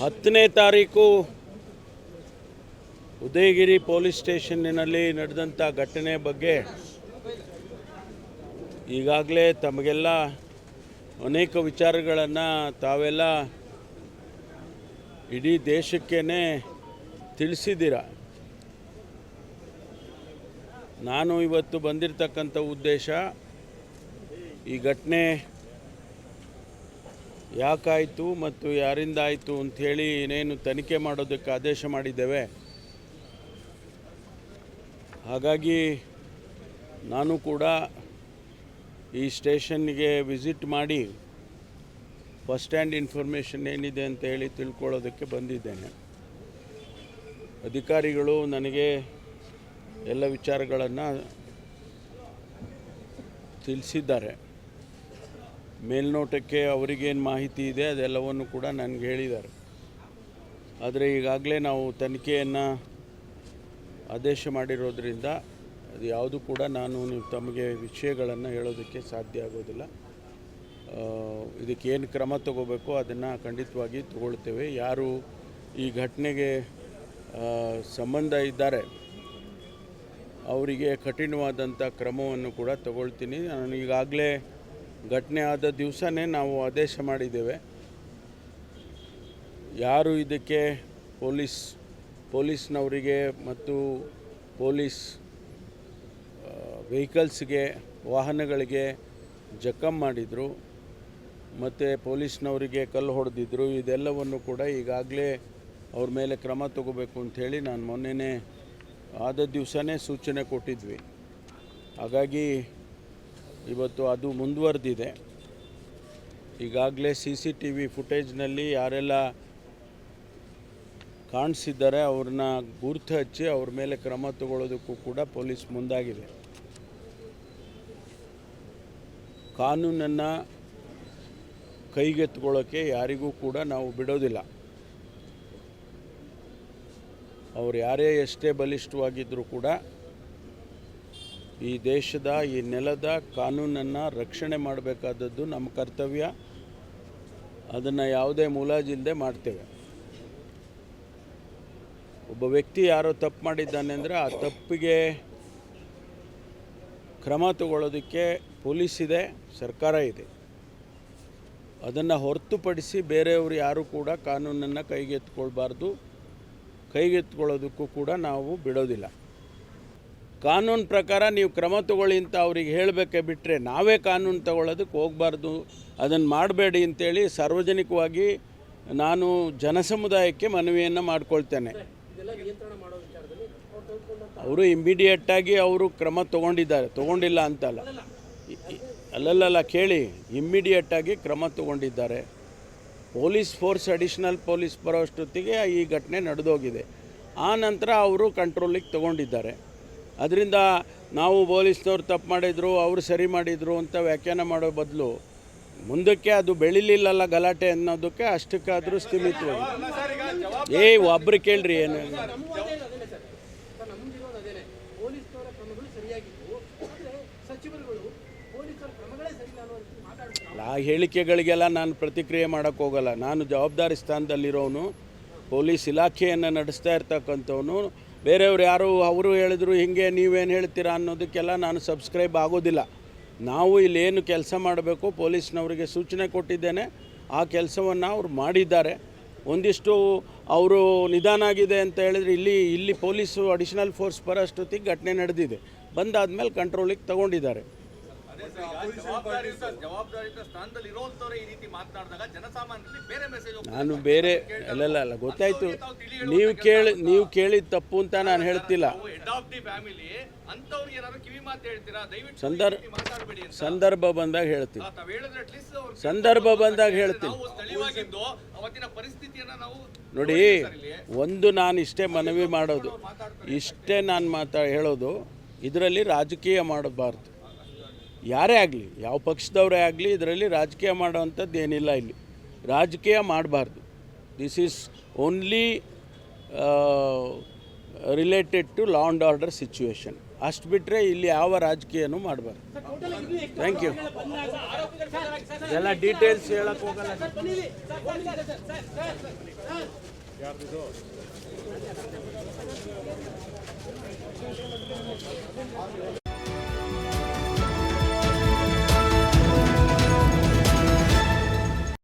ಹತ್ತನೇ ತಾರೀಕು ಉದಯಗಿರಿ ಪೊಲೀಸ್ ಸ್ಟೇಷನ್ನಿನಲ್ಲಿ ನಡೆದಂಥ ಘಟನೆ ಬಗ್ಗೆ ಈಗಾಗಲೇ ತಮಗೆಲ್ಲ ಅನೇಕ ವಿಚಾರಗಳನ್ನು ತಾವೆಲ್ಲ ಇಡೀ ದೇಶಕ್ಕೇ ತಿಳಿಸಿದ್ದೀರ? ನಾನು ಇವತ್ತು ಬಂದಿರತಕ್ಕಂಥ ಉದ್ದೇಶ ಈ ಘಟನೆ ಯಾಕಾಯಿತು ಮತ್ತು ಯಾರಿಂದ ಆಯಿತು ಅಂಥೇಳಿ ಏನೇನು ತನಿಖೆ ಮಾಡೋದಕ್ಕೆ ಆದೇಶ ಮಾಡಿದ್ದೇವೆ. ಹಾಗಾಗಿ ನಾನು ಕೂಡ ಈ ಸ್ಟೇಷನ್ಗೆ ವಿಸಿಟ್ ಮಾಡಿ ಫಸ್ಟ್ ಹ್ಯಾಂಡ್ ಇನ್ಫಾರ್ಮೇಷನ್ ಏನಿದೆ ಅಂತ ಹೇಳಿ ತಿಳ್ಕೊಳ್ಳೋದಕ್ಕೆ ಬಂದಿದ್ದೇನೆ. ಅಧಿಕಾರಿಗಳು ನನಗೆ ಎಲ್ಲ ವಿಚಾರಗಳನ್ನು ತಿಳಿಸಿದ್ದಾರೆ. ಮೇಲ್ನೋಟಕ್ಕೆ ಅವರಿಗೇನು ಮಾಹಿತಿ ಇದೆ, ಅದೆಲ್ಲವನ್ನು ಕೂಡ ನನಗೆ ಹೇಳಿದ್ದಾರೆ. ಆದರೆ ಈಗಾಗಲೇ ನಾವು ತನಿಖೆಯನ್ನು ಆದೇಶ ಮಾಡಿರೋದ್ರಿಂದ ಅದು ಯಾವುದು ಕೂಡ ನಾನು ನೀವು ತಮಗೆ ವಿಷಯಗಳನ್ನು ಹೇಳೋದಕ್ಕೆ ಸಾಧ್ಯ ಆಗೋದಿಲ್ಲ. ಇದಕ್ಕೇನು ಕ್ರಮ ತಗೋಬೇಕು ಅದನ್ನು ಖಂಡಿತವಾಗಿ ತಗೊಳ್ತೇವೆ. ಯಾರು ಈ ಘಟನೆಗೆ ಸಂಬಂಧ ಇದ್ದಾರೆ, ಅವರಿಗೆ ಕಠಿಣವಾದಂಥ ಕ್ರಮವನ್ನು ಕೂಡ ತಗೊಳ್ತೀನಿ. ನಾನು ಈಗಾಗಲೇ ಘಟನೆ ಆದ ದಿವಸನೇ ನಾವು ಆದೇಶ ಮಾಡಿದ್ದೇವೆ. ಯಾರು ಇದಕ್ಕೆ ಪೊಲೀಸ್, ಪೊಲೀಸ್ನವರಿಗೆ ಮತ್ತು ಪೊಲೀಸ್ ವೆಹಿಕಲ್ಸ್ಗೆ, ವಾಹನಗಳಿಗೆ ಜಖಂ ಮಾಡಿದರು. ಮತ್ತು ಪೊಲೀಸ್ನವರಿಗೆ ಕಲ್ಲು ಹೊಡೆದಿದ್ರು. ಇದೆಲ್ಲವನ್ನು ಕೂಡ ಈಗಾಗಲೇ ಅವ್ರ ಮೇಲೆ ಕ್ರಮ ತಗೋಬೇಕು ಅಂಥೇಳಿ ನಾನು ಮೊನ್ನೆನೇ ಆದ ದಿವಸನೇ ಸೂಚನೆ ಕೊಟ್ಟಿದ್ವಿ. ಹಾಗಾಗಿ ಇವತ್ತು ಅದು ಮುಂದುವರೆದಿದೆ. ಈಗಾಗಲೇ ಸಿ ಸಿ ಟಿ ವಿ ಫುಟೇಜ್ನಲ್ಲಿ ಯಾರೆಲ್ಲ ಕಾಣಿಸಿದ್ದಾರೆ, ಅವ್ರನ್ನ ಗುರುತು ಹಚ್ಚಿ ಅವ್ರ ಮೇಲೆ ಕ್ರಮ ತಗೊಳ್ಳೋದಕ್ಕೂ ಕೂಡ ಪೊಲೀಸ್ ಮುಂದಾಗಿದೆ. ಕಾನೂನನ್ನು ಕೈಗೆತ್ಕೊಳ್ಳೋಕ್ಕೆ ಯಾರಿಗೂ ಕೂಡ ನಾವು ಬಿಡೋದಿಲ್ಲ. ಅವ್ರು ಯಾರೇ ಎಷ್ಟೇ ಬಲಿಷ್ಠವಾಗಿದ್ದರೂ ಕೂಡ ಈ ದೇಶದ, ಈ ನೆಲದ ಕಾನೂನನ್ನು ರಕ್ಷಣೆ ಮಾಡಬೇಕಾದದ್ದು ನಮ್ಮ ಕರ್ತವ್ಯ. ಅದನ್ನು ಯಾವುದೇ ಮುಲಾಜಿಲ್ಲದೆ ಮಾಡ್ತೇವೆ. ಒಬ್ಬ ವ್ಯಕ್ತಿ ಯಾರೋ ತಪ್ಪು ಮಾಡಿದ್ದಾನೆ ಅಂದರೆ ಆ ತಪ್ಪಿಗೆ ಕ್ರಮ ತಗೊಳ್ಳೋದಕ್ಕೆ ಪೊಲೀಸ್ ಇದೆ, ಸರ್ಕಾರ ಇದೆ. ಅದನ್ನು ಹೊರತುಪಡಿಸಿ ಬೇರೆಯವರು ಯಾರೂ ಕೂಡ ಕಾನೂನನ್ನು ಕೈಗೆತ್ಕೊಳ್ಬಾರ್ದು ಕೈಗೆತ್ಕೊಳ್ಳೋದಕ್ಕೂ ಕೂಡ ನಾವು ಬಿಡೋದಿಲ್ಲ. ಕಾನೂನು ಪ್ರಕಾರ ನೀವು ಕ್ರಮ ತಗೊಳ್ಳಿ ಅಂತ ಅವ್ರಿಗೆ ಹೇಳಬೇಕೆ ಬಿಟ್ಟರೆ ನಾವೇ ಕಾನೂನು ತಗೊಳ್ಳೋದಕ್ಕೆ ಹೋಗಬಾರ್ದು. ಅದನ್ನು ಮಾಡಬೇಡಿ ಅಂತೇಳಿ ಸಾರ್ವಜನಿಕವಾಗಿ ನಾನು ಜನಸಮುದಾಯಕ್ಕೆ ಮನವಿಯನ್ನು ಮಾಡಿಕೊಳ್ತೇನೆ. ಅವರು ಇಮ್ಮಿಡಿಯೇಟಾಗಿ ಅವರು ಕ್ರಮ ತಗೊಂಡಿದ್ದಾರೆ. ತಗೊಂಡಿಲ್ಲ ಅಂತಲ್ಲ. ಅಲ್ಲಲ್ಲಲ್ಲ, ಕೇಳಿ. ಇಮ್ಮಿಡಿಯೇಟಾಗಿ ಕ್ರಮ ತಗೊಂಡಿದ್ದಾರೆ. ಪೊಲೀಸ್ ಫೋರ್ಸ್, ಅಡಿಷ್ನಲ್ ಪೊಲೀಸ್ ಬರೋಷ್ಟೊತ್ತಿಗೆ ಈ ಘಟನೆ ನಡೆದೋಗಿದೆ. ಆ ನಂತರ ಅವರು ಕಂಟ್ರೋಲಿಗೆ ತಗೊಂಡಿದ್ದಾರೆ. ಅದರಿಂದ ನಾವು ಪೊಲೀಸ್ನವ್ರು ತಪ್ಪು ಮಾಡಿದರು, ಅವರು ಸರಿ ಮಾಡಿದರು ಅಂತ ವ್ಯಾಖ್ಯಾನ ಮಾಡೋ ಬದಲು ಮುಂದಕ್ಕೆ ಅದು ಬೆಳಿಲಿಲ್ಲಲ್ಲ ಗಲಾಟೆ ಅನ್ನೋದಕ್ಕೆ ಅಷ್ಟಕ್ಕಾದರೂ ಸ್ಥಿಮಿತವಾಗಿ. ಏ, ಒಬ್ರು ಕೇಳ್ರಿ ಏನು? ಆ ಹೇಳಿಕೆಗಳಿಗೆಲ್ಲ ನಾನು ಪ್ರತಿಕ್ರಿಯೆ ಮಾಡೋಕ್ಕೋಗಲ್ಲ ನಾನು ಜವಾಬ್ದಾರಿ ಸ್ಥಾನದಲ್ಲಿರೋನು, ಪೊಲೀಸ್ ಇಲಾಖೆಯನ್ನು ನಡೆಸ್ತಾ ಇರ್ತಕ್ಕಂಥವನು ಬೇರೆಯವ್ರು ಯಾರು ಅವರು ಹೇಳಿದ್ರು ಹಿಂಗೆ ನೀವೇನು ಹೇಳ್ತೀರಾ ಅನ್ನೋದಕ್ಕೆಲ್ಲ ನಾನು ಸಬ್ಸ್ಕ್ರೈಬ್ ಆಗೋದಿಲ್ಲ. ನಾವು ಇಲ್ಲಿ ಏನು ಕೆಲಸ ಮಾಡಬೇಕು ಪೊಲೀಸ್ನವರಿಗೆ ಸೂಚನೆ ಕೊಟ್ಟಿದ್ದೇನೆ. ಆ ಕೆಲಸವನ್ನು ಅವ್ರು ಮಾಡಿದ್ದಾರೆ. ಒಂದಿಷ್ಟು ಅವರು ನಿಧಾನ ಆಗಿದೆ ಅಂತ ಹೇಳಿದ್ರೆ ಇಲ್ಲಿ ಇಲ್ಲಿ ಪೊಲೀಸು ಅಡಿಷನಲ್ ಫೋರ್ಸ್ ಬರೋಷ್ಟೊತ್ತಿಗೆ ಘಟನೆ ನಡೆದಿದೆ. ಬಂದಾದ ಮೇಲೆ ಕಂಟ್ರೋಲಿಗೆ ತಗೊಂಡಿದ್ದಾರೆ. ಜವಾಬ್ದಾರಿಯುತ ಜವಾಬ್ದಾರಿಯುತ ಸ್ಥಾನದಲ್ಲಿ ಇರುವಂತವ್ರೆ ಈ ರೀತಿ ಮಾತನಾಡಿದಾಗ ಜನಸಾಮಾನ್ಯರಲ್ಲಿ ಬೇರೆ ಮೆಸೇಜ್ ನಾನು ಬೇರೆ ಅಲ್ಲ ಅಲ್ಲ ಗೊತ್ತಾಯ್ತು. ನೀವು ಕೇಳಿ ನೀವು ಕೇಳಿದ ತಪ್ಪು ಅಂತ ನಾನು ಹೇಳ್ತಿಲ್ಲ. ಹೆಡ್ ಆಫ್ ದಿ ಫ್ಯಾಮಿಲಿ ಅಂತವ್ರಿಗೆ ಏನಾದ್ರು ಕಿವಿ ಮಾತು ಹೇಳ್ತೀರಾ? ದಯವಿಟ್ಟು ಸಂದರ್ಭ ಮಾತಾಡಬೇಡಿ ಅಂತ. ಸಂದರ್ಭ ಬಂದಾಗ ಹೇಳ್ತೀನಿ. ತಾವ್ ಹೇಳಿದ್ರೆ ಅಟ್ಲೀಸ್ಟ್ ಅವ್ರು ಸಂದರ್ಭ ಬಂದಾಗ ಹೇಳ್ತೀನಿ. ನಾವು ಸ್ಥಳೀಯವಾಗಿದ್ದು ಅವತ್ತಿನ ಪರಿಸ್ಥಿತಿಯನ್ನ ನಾವು ನೋಡಿ ಒಂದು ನಾನು ಇಷ್ಟೇ ಮನವಿ ಮಾಡೋದು. ಇಷ್ಟೇ ನಾನು ಮಾತಾ ಹೇಳೋದು. ಇದರಲ್ಲಿ ರಾಜಕೀಯ ಮಾಡಬಾರ್ದು. ಯಾರೇ ಆಗಲಿ, ಯಾವ ಪಕ್ಷದವರೇ ಆಗಲಿ, ಇದರಲ್ಲಿ ರಾಜಕೀಯ ಮಾಡುವಂಥದ್ದು ಏನಿಲ್ಲ ಇಲ್ಲಿ. ರಾಜಕೀಯ ಮಾಡಬಾರ್ದು. This is only related to law and order situation ಅಷ್ಟು ಬಿಟ್ಟರೆ ಇಲ್ಲಿ ಯಾವ ರಾಜಕೀಯನೂ ಮಾಡಬಾರ್ದು. ಥ್ಯಾಂಕ್ ಯು ಎಲ್ಲ ಡೀಟೇಲ್ಸ್ ಹೇಳಕ್ಕೆ ಹೋಗಲ್ಲ.